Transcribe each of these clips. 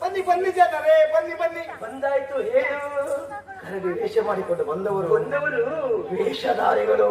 ಬನ್ನಿ ಬನ್ನಿ ಜನರೇ ಬನ್ನಿ ಬನ್ನಿ. ಬಂದಾಯ್ತು ಹೇಳು. ವೇಷ ಮಾಡಿಕೊಂಡು ಬಂದವರು ಬಂದವರು. ವೇಷಧಾರಿಗಳು.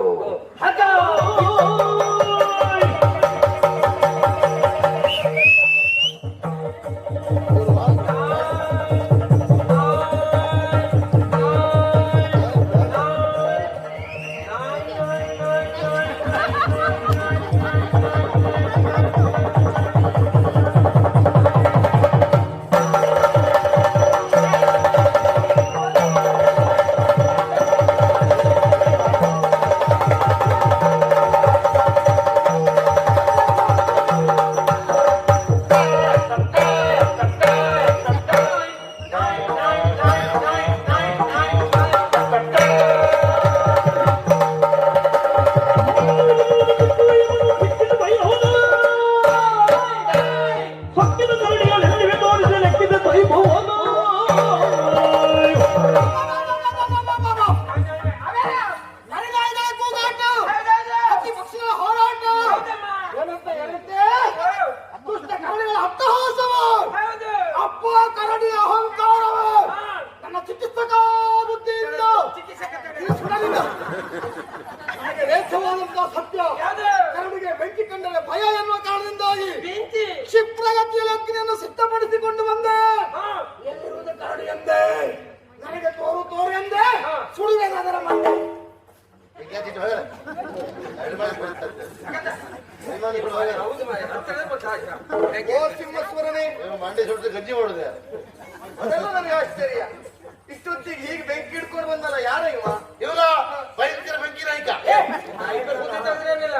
ಅಟ್ಟಹಾಸವ! ಅಪ್ಪ ಕರಡಿ ಅಹಂಕಾರವ! ನನ್ನ ಚಿಕಿತ್ಸಕ ಬುದ್ಧಿಯಿಂದ! ರೇಖವಾದಂತಹ ಸತ್ಯ! ಕರಡಿಗೆ ಬೆಂಕಿ ಕಂಡರೆ ಭಯ ಎನ್ನುವ ಕಾರಣದಿಂದಾಗಿ ಕ್ಷಿಪ್ರಗತಿಯಲ್ಲಿ ಅಗ್ನಿಯನ್ನು ಸಿದ್ಧಪಡಿಸಿಕೊಂಡು ಬಂದೆ. ಓ ಸಿಂಹಸ್ವರನೇ ಮಂಡೆ ಜೊತೆ ಗಂಜಿ ಹೊಡೆದೆ ಅದೆಲ್ಲ ನನಗೆ ಆಶ್ಚರ್ಯ. ಇಷ್ಟೊತ್ತಿಗೆ ಹೀಗೆ ಬೆಂಕಿ ಹಿಡ್ಕೊಂಡು ಬಂದಲ್ಲ ಯಾರ ಇವ? ಇವರ ಭಯಂಕರ ಬೆಂಕಿ ನಾಯ್ಕ.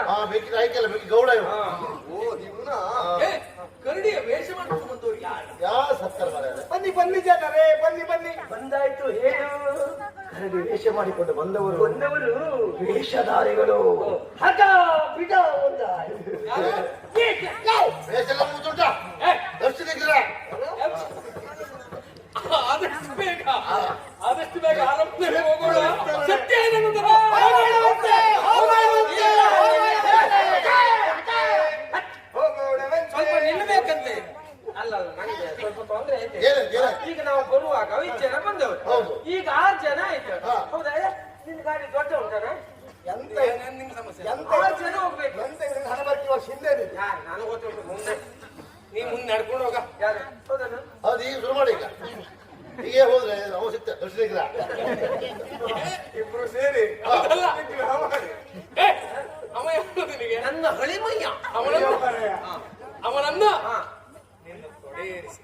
ಹಾ ಬೆಂಕಿ ನಾಯ್ಕ ಅಲ್ಲ ಬೆಂಕಿ ಗೌಡ ಇವ. ಓ ಇವನ ಕರಡಿಯ ವೇಷ ಮಾಡ್ಕೊಂಡು ಬಂದವರು ಯಾರು? ಯಾ ಸತ್ತರ ಬನ್ನಿ ಬನ್ನಿ ಜನರೇ ಬನ್ನಿ ಬನ್ನಿ. ಬಂದಾಯ್ತು ಹೇಳು. ಕರಡಿ ವೇಷ ಮಾಡಿಕೊಂಡು ಬಂದವರು ಬಂದವರು ವೇಷಧಾರಿಗಳು. ಹಠ ಬಿಡ ಆದಷ್ಟು ಬೇಗ ಆದಷ್ಟು ಬೇಗ ಆರಂಭದಲ್ಲಿ ಹೋಗೋಣ. ಸತ್ಯ. ಸ್ವಲ್ಪ ನಿಲ್ಲಬೇಕಂತೆ. ಅಲ್ಲ ನನಗೆ ಸ್ವಲ್ಪ ತೊಂದ್ರೆ ಐತೆ. ಈಗ ನಾವು ಬರುವಾಗ ಐದು ಜನ ಬಂದವರು. ಈಗ ಆರು ಜನ ಆಯ್ತು. ಹೌದಾ ನಿನ್ ಗಾಡಿ ದೊಡ್ಡ ಉಂಟಾನ? ಎಂತ ನಿಮ್ ಸಮಸ್ಯೆ? ಎಂತ ಜನ ಹೋಗ್ಬೇಕು. ಎಂತ ಇದನ್ನ ಹಣ ಬರ್ತೀವಿ ವರ್ಷ ಹಿಂದೆ ಇದೆ. ನನಗೆ ಗೊತ್ತುಂಟು ಮುಂದೆ. ನೀ ಮುಂದೆ ನಡ್ಕೊಂಡು ಹೋಗ. ಯಾರು? ಹೌದಾ ಹೌದು ಈಗ ಶುರು ಮಾಡಿ ಈಗ. ಹೀಗೆ ಹೋದ್ರೆ ನಾವು ಸಿಗ್ತ ದರ್ಶನ ಇದ್ದೀರ ಇಬ್ರು ಸೇರಿ. ಅವ ಯಾರು ನಿನಗೆ? ನನ್ನ ಹಳಿಮಯ್ಯ ಅವನನ್ನ ಅಯ್ಯೋ ಮಾರಾಯ. ಅವನನ್ನ ನಿನ್ನ ತೊಡೆ ಏರಿಸಿ.